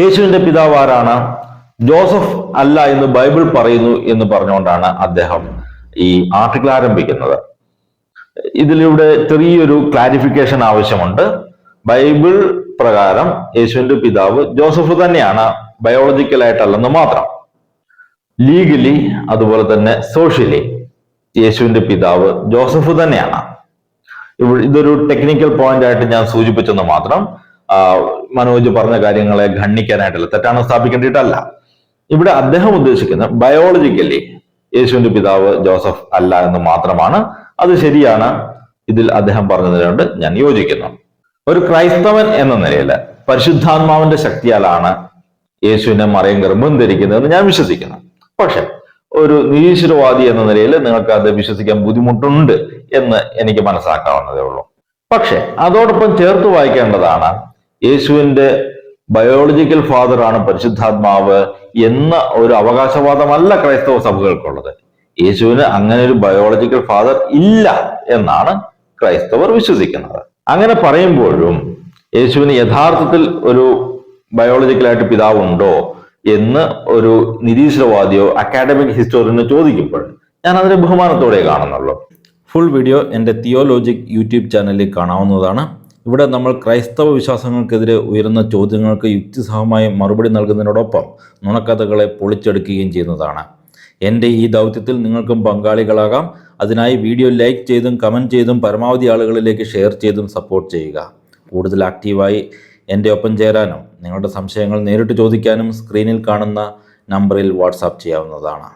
യേശുവിന്റെ പിതാവ് ആരാണ്? ജോസഫ് അല്ല എന്ന് ബൈബിൾ പറയുന്നു എന്ന് പറഞ്ഞുകൊണ്ടാണ് അദ്ദേഹം ഈ ആർട്ടിക്കിൾ ആരംഭിക്കുന്നത്. ഇതിലൂടെ ചെറിയൊരു ക്ലാരിഫിക്കേഷൻ ആവശ്യമുണ്ട്. ബൈബിൾ പ്രകാരം യേശുവിന്റെ പിതാവ് ജോസഫ് തന്നെയാണ്. ബയോളജിക്കലായിട്ടല്ലെന്ന് മാത്രം. ലീഗലി അതുപോലെ തന്നെ സോഷ്യലി യേശുവിന്റെ പിതാവ് ജോസഫ് തന്നെയാണ്. ഇതൊരു ടെക്നിക്കൽ പോയിന്റ് ആയിട്ട് ഞാൻ സൂചിപ്പിച്ചെന്ന് മാത്രം മനോജ് പറഞ്ഞ കാര്യങ്ങളെ ഖണ്ഡിക്കാനായിട്ടല്ല തെറ്റാണ് സ്ഥാപിക്കേണ്ടിയിട്ടല്ല. ഇവിടെ അദ്ദേഹം ഉദ്ദേശിക്കുന്നത് ബയോളജിക്കലി യേശുവിന്റെ പിതാവ് ജോസഫ് അല്ല എന്ന് മാത്രമാണ്. അത് ശരിയാണ്. ഇതിൽ അദ്ദേഹം പറഞ്ഞതിനോട് ഞാൻ യോജിക്കുന്നു. ഒരു ക്രൈസ്തവൻ എന്ന നിലയിൽ പരിശുദ്ധാത്മാവിന്റെ ശക്തിയാലാണ് യേശുവിനെ മറിയം ഗർഭം ധരിക്കുന്നതെന്ന് ഞാൻ വിശ്വസിക്കുന്നു. പക്ഷെ ഒരു നിരീശ്വരവാദി എന്ന നിലയിൽ നിങ്ങൾക്ക് അത് വിശ്വസിക്കാൻ ബുദ്ധിമുട്ടുണ്ട് എന്ന് എനിക്ക് മനസ്സിലാക്കാവുന്നതേ ഉള്ളൂ. പക്ഷെ അതോടൊപ്പം ചേർത്ത് വായിക്കേണ്ടതാണ് യേശുവിന്റെ ബയോളജിക്കൽ ഫാദർ ആണ് പരിശുദ്ധാത്മാവ് എന്ന ഒരു അവകാശവാദമല്ല ക്രൈസ്തവ സഭകൾക്കുള്ളത്. യേശുവിന് അങ്ങനെ ഒരു ബയോളജിക്കൽ ഫാദർ ഇല്ല എന്നാണ് ക്രൈസ്തവർ വിശ്വസിക്കുന്നത്. അങ്ങനെ പറയുമ്പോഴും യേശുവിന് യഥാർത്ഥത്തിൽ ഒരു ബയോളജിക്കലായിട്ട് പിതാവുണ്ടോ എന്ന് ഒരു നിരീശ്വരവാദിയോ അക്കാഡമിക് ഹിസ്റ്റോറിയനോ ചോദിക്കുമ്പോൾ ഞാൻ അതിനെ ബഹുമാനത്തോടെ കാണുന്നുള്ളൂ. ഫുൾ വീഡിയോ എന്റെ തിയോലോജിക് യൂട്യൂബ് ചാനലിൽ കാണാവുന്നതാണ്. ഇവിടെ നമ്മൾ ക്രൈസ്തവ വിശ്വാസങ്ങൾക്കെതിരെ ഉയരുന്ന ചോദ്യങ്ങൾക്ക് യുക്തിസഹമായി മറുപടി നൽകുന്നതിനോടൊപ്പം നുണക്കഥകളെ പൊളിച്ചെടുക്കുകയും ചെയ്യുന്നതാണ്. എന്റെ ഈ ദൗത്യത്തിൽ നിങ്ങൾക്കും പങ്കാളികളാകാം. അതിനായി വീഡിയോ ലൈക്ക് ചെയ്തും കമന്റ് ചെയ്തും പരമാവധി ആളുകളിലേക്ക് ഷെയർ ചെയ്തും സപ്പോർട്ട് ചെയ്യുക. കൂടുതൽ ആക്റ്റീവായി എന്റെ ഒപ്പം ചേരാനും നിങ്ങളുടെ സംശയങ്ങൾ നേരിട്ട് ചോദിക്കാനും സ്ക്രീനിൽ കാണുന്ന നമ്പറിൽ വാട്സാപ്പ് ചെയ്യാവുന്നതാണ്.